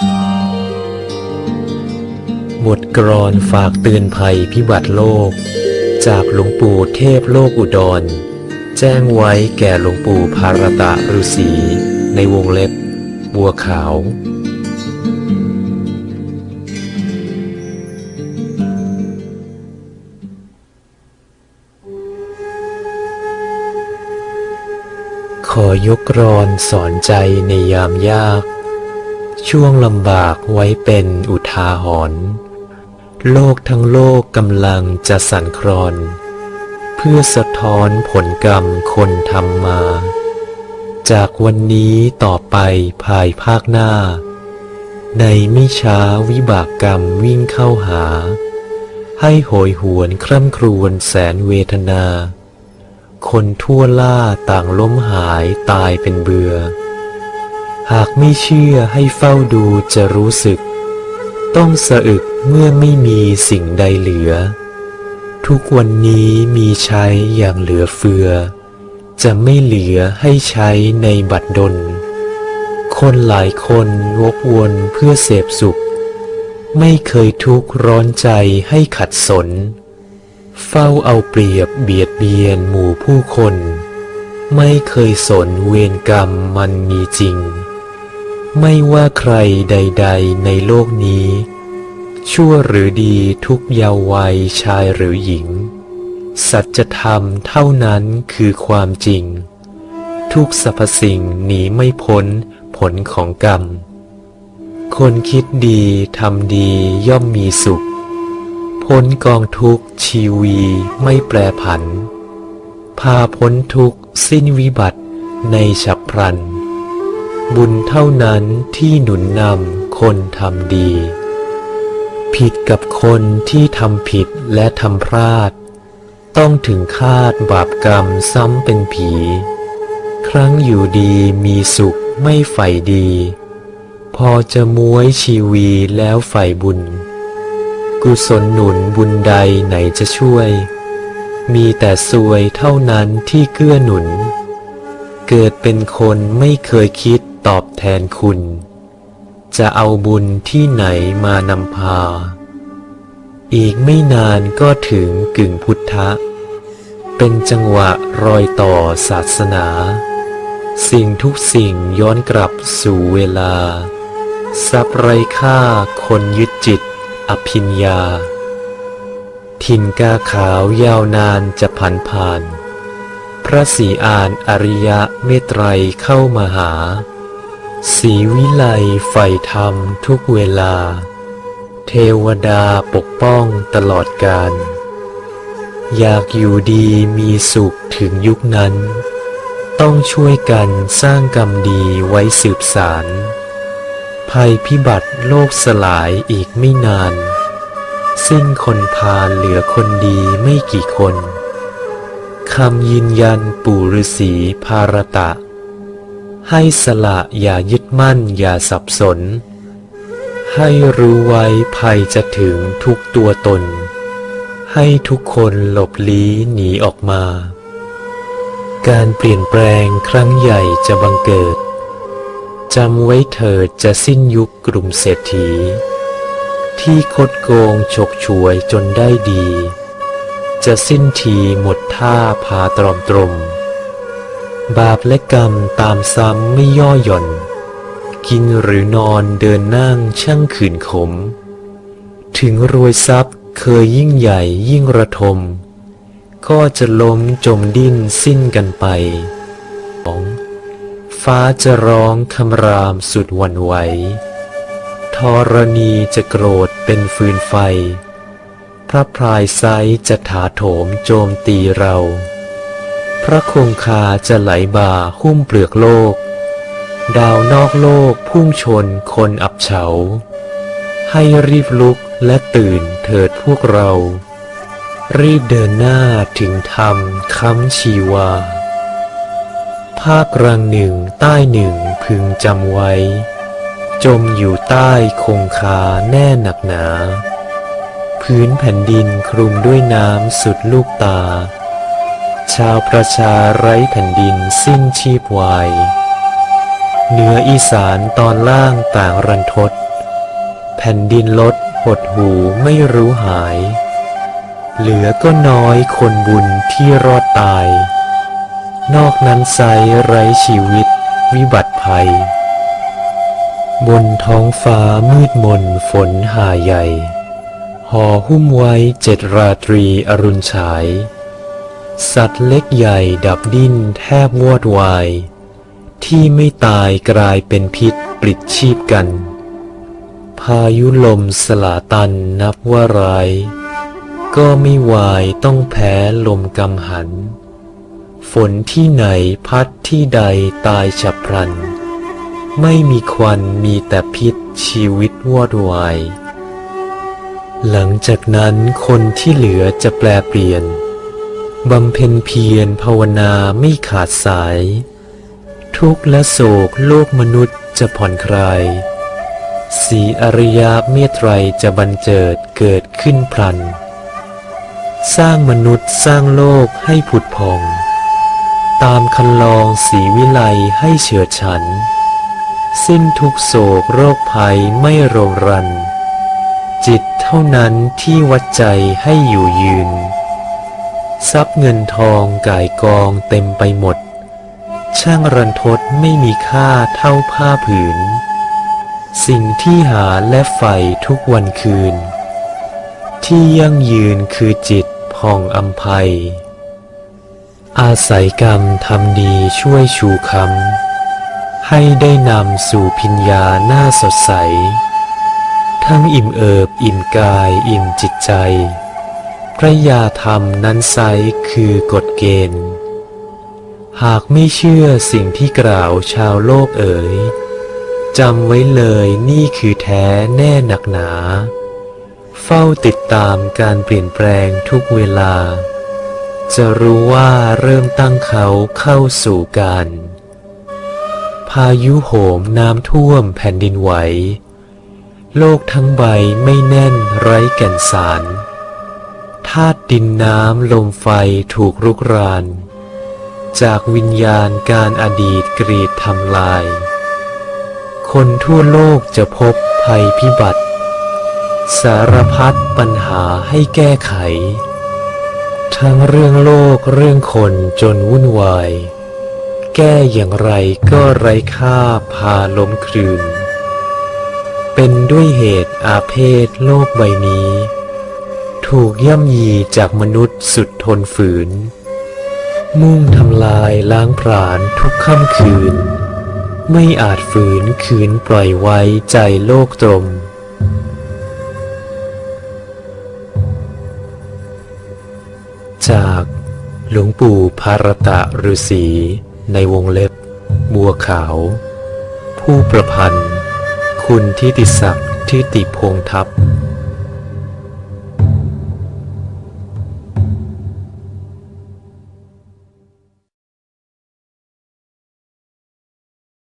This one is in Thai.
บทกรอนฝากเตือนภัยพิบัติโลก จากหลวงปู่เทพโลกอุดร แจ้งไว้แก่หลวงปู่ภารตะฤาษีในวงเล็บ บัวขาว ขอยกรอนสอนใจในยามยาก ช่วงลำบากไว้เป็นอุทาหรณ์โลกทั้งโลกกำลังจะสั่นคลอน เพื่อสะท้อนผลกรรมคนทำมา จากวันนี้ต่อไปภายภาคหน้า ในมิช้าวิบากกรรมวิ่งเข้าหา ให้โหยหวนคร่ำครวญแสนเวทนา คนทั่วล่าต่างล้มหายตายเป็นเบือ หากไม่เชื่อให้เฝ้าดูจะรู้สึก ต้องสะอึกเมื่อไม่มีสิ่งใดเหลือ ทุกวันนี้มีใช้อย่างเหลือเฟือ จะไม่เหลือให้ใช้ในบัดดล คนหลายคนวกวนเพื่อเสพสุข ไม่เคยทุกข์ร้อนใจให้ขัดสน เฝ้าเอาเปรียบเบียดเบียนหมู่ผู้คน ไม่เคยสนเวรกรรมมันมีจริง ไม่ว่าใครใด ๆ ในโลกนี้ ชั่วหรือดีทุกเยาว์วัยชายหรือหญิง สัจธรรมเท่านั้นคือความจริง ทุกสรรพสิ่งหนีไม่พ้นผลของกรรม คนคิดดีทำดีย่อมมีสุข พ้นกองทุกชีวีไม่แปรผัน พาพ้นทุกสิ้นวิบัติในฉับพลัน บุญเท่านั้นที่หนุนนำคนทำดี ผิดกับคนที่ทำผิดและทำพลาด ต้องถึงคาดบาปกรรมซ้ำเป็นผี ครั้งอยู่ดีมีสุขไม่ใฝ่ดี พอจะม้วยชีวีแล้วใฝ่บุญ กุศลหนุนบุญใดไหนจะช่วย มีแต่ซวยเท่านั้นที่เกื้อหนุน เกิดเป็นคนไม่เคยคิด ตอบแทนคุณ จะเอาบุญที่ไหนมานำพา อีกไม่นานก็ถึงกึ่งพุทธะ เป็นจังหวะรอยต่อศาสนา สิ่งทุกสิ่งย้อนกลับสู่เวลาสับไรค่าคนยึดจิต อภิญญาถิ่นกาขาวยาวนานจะผ่านผ่าน พระศรีอานอริยะเมตไตรเข้ามาหา สีวิไลใฝ่ธรรมทุกเวลา เทวดาปกป้องตลอดกาลอยากอยู่ดีมีสุขถึงยุคนั้น ต้องช่วยกันสร้างกรรมดีไว้สืบสาร ภัยพิบัติโลกสลายอีกไม่นาน สิ้นคนพาลเหลือคนดีไม่กี่คน คำยืนยันปู่ฤาษีภารตะ ให้สละอย่ายึดมั่นอย่าสับสน ให้รู้ไว้ภัยจะถึงทุกตัวตน ให้ทุกคนหลบลี้หนีออกมา การเปลี่ยนแปลงครั้งใหญ่จะบังเกิดจำไว้เถิดจะสิ้นยุคกลุ่มเศรษฐี ที่คดโกงฉกฉวยจนได้ดี จะสิ้นทีหมดท่าพาตรอมตรม บาปและกรรมตามซ้ำไม่ย่อหย่อน กินหรือนอนเดินนั่งช่างขืนขม ถึงรวยทรัพย์เคยยิ่งใหญ่ยิ่งระทม ก็จะล้มจมดิ้นสิ้นกันไปของฟ้าจะร้องคำรามสุดวันไหวธรณีจะโกรธเป็นฟืนไฟ พระพรายไซจะถาโถมโจมตีเรา พระคงคาจะไหลบ่าหุ้มเปลือกโลก ดาวนอกโลกพุ่งชนคนอับเฉา ให้รีบลุกและตื่นเถิดพวกเรา รีบเดินหน้าถึงธรรมค้ำชีวา ภาคกลางหนึ่งใต้หนึ่งพึงจำไว้ จมอยู่ใต้คงคาแน่หนักหนา พื้นแผ่นดินคลุมด้วยน้ำสุดลูกตา ชาวประชาไร้แผ่นดินสิ้นชีพวาย เหนืออีสานตอนล่างต่างรันทด แผ่นดินลดหดหูไม่รู้หาย เหลือก็น้อยคนบุญที่รอดตาย นอกนั้นไซไร้ชีวิตวิบัติภัย บนท้องฟ้ามืดมนฝนหาใหญ่ห่อหุ้มไว้เจ็ดราตรีอรุณฉาย สัตว์เล็กใหญ่ดับดิ้นแทบวอดวาย ที่ไม่ตายกลายเป็นพิษปลิดชีพกัน พายุลมสลาตันนับว่าร้าย ก็ไม่วายต้องแพ้ลมกำหัน ฝนที่ไหนพัดที่ใดตายฉับพลัน ไม่มีควันมีแต่พิษชีวิตวอดวาย หลังจากนั้นคนที่เหลือจะแปลเปลี่ยน บำเพ็ญเพียรภาวนาไม่ขาดสาย ทุกและโศกโลกมนุษย์จะผ่อนคลายสีอริยเมตไตรจะบันเจิดเกิดขึ้นพลัน สร้างมนุษย์สร้างโลกให้ผุดพอง ตามคันลองสีวิไลให้เฉิดฉัน สิ้นทุกโศกโรคภัยไม่โรงรัน จิตเท่านั้นที่วัดใจให้อยู่ยืน ทรัพย์เงินทองก่ายกองเต็มไปหมด ช่างรันทดไม่มีค่าเท่าผ้าผืน สิ่งที่หาและใฝ่ทุกวันคืน ที่ยั่งยืนคือจิตผ่องอัมภัย อาศัยกรรมทำดีช่วยชูคำให้ได้นำสู่พิญญาหน้าสดใส ทั้งอิ่มเอิบอิ่มกายอิ่มจิตใจ พระยาธรรมนั้นไซคือกฎเกณฑ์ หากไม่เชื่อสิ่งที่กล่าวชาวโลกเอ๋ยจำไว้เลยนี่คือแท้แน่หนักหนา เฝ้าติดตามการเปลี่ยนแปลงทุกเวลา จะรู้ว่าเริ่มตั้งเขาเข้าสู่การพายุโหมน้ำท่วมแผ่นดินไหว โลกทั้งใบไม่แน่นไร้แก่นสาร ธาตุดินน้ำลมไฟถูกรุกราน จากวิญญาณการอดีตกรีดทำลาย คนทั่วโลกจะพบภัยพิบัติ สารพัดปัญหาให้แก้ไข ทั้งเรื่องโลกเรื่องคนจนวุ่นวาย แก้อย่างไรก็ไร้ค่าพาล้มคลืนเป็นด้วยเหตุอาเพศโลกใบนี้ ถูกย่ำยีจากมนุษย์สุดทนฝืน มุ่งทำลายล้างผลาญทุกค่ำคืน ไม่อาจฝืนคืนปล่อยไว้ใจโลกตรมจากหลวงปู่ภารตะฤาษีในวงเล็บ บัวขาว ผู้ประพันธ์ คุณทิติศักดิ์ทิติพงทัพ